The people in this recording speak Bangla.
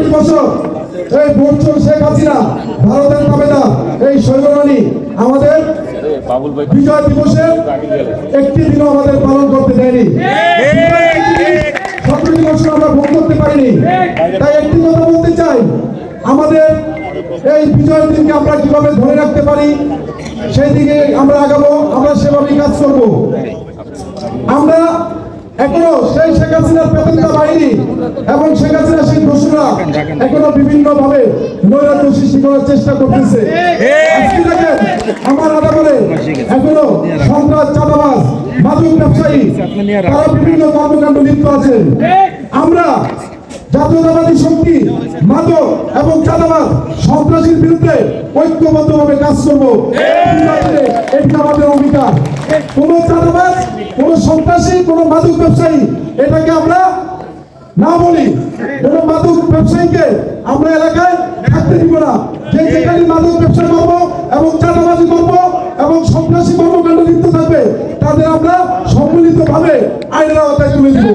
এই বঞ্চন শেখ হাসিনা ভারতের তাবেদা এই সৈন্যরানী আমাদের বিজয় দিবসের একটি দিনও আমাদের পালন করতে দেয়নি। সতেরো দিবস আমরা ভোগ করতে পারিনি। তাই একটি কথা বলতে চাই, আমাদের এই বিজয়ের দিনকে আমরা কীভাবে ধরে রাখতে পারি, সেই দিকে আমরা আগাবো, আমরা সেভাবেই কাজ করব। এখনও সেই শেখ হাসিনার বেতনটা বাহিনী এবং শেখ হাসিনা সেই দোষরা এখনও বিভিন্ন ভাবে নৈরাজ্য সৃষ্টি চেষ্টা করতেছে। আমার এখনও সন্ত্রাস মাদক ব্যবসায়ী, তারা বিভিন্ন কর্মকাণ্ড লিপ্ত আছেন। আমরা জাতীয়তাবাদী শক্তি, মাদক এবং চাঁদাবাদ সন্ত্রাসীর বিরুদ্ধে ঐক্যবদ্ধভাবে কাজ করব। কোনো সন্ত্রাসী, কোনো মাদক ব্যবসায়ী, এটাকে আমরা না বলি, কোন মাদক ব্যবসায়ীকে আমরা এলাকায় থাকতে দিব না। যে যেখানে মাদক ব্যবসা করব এবং চাঁদাবাজি করব এবং সন্ত্রাসী কর্মকাণ্ড লিপ্ত থাকবে, তাদের আমরা সম্মিলিতভাবে আইনের আওতায় তুলে দিব।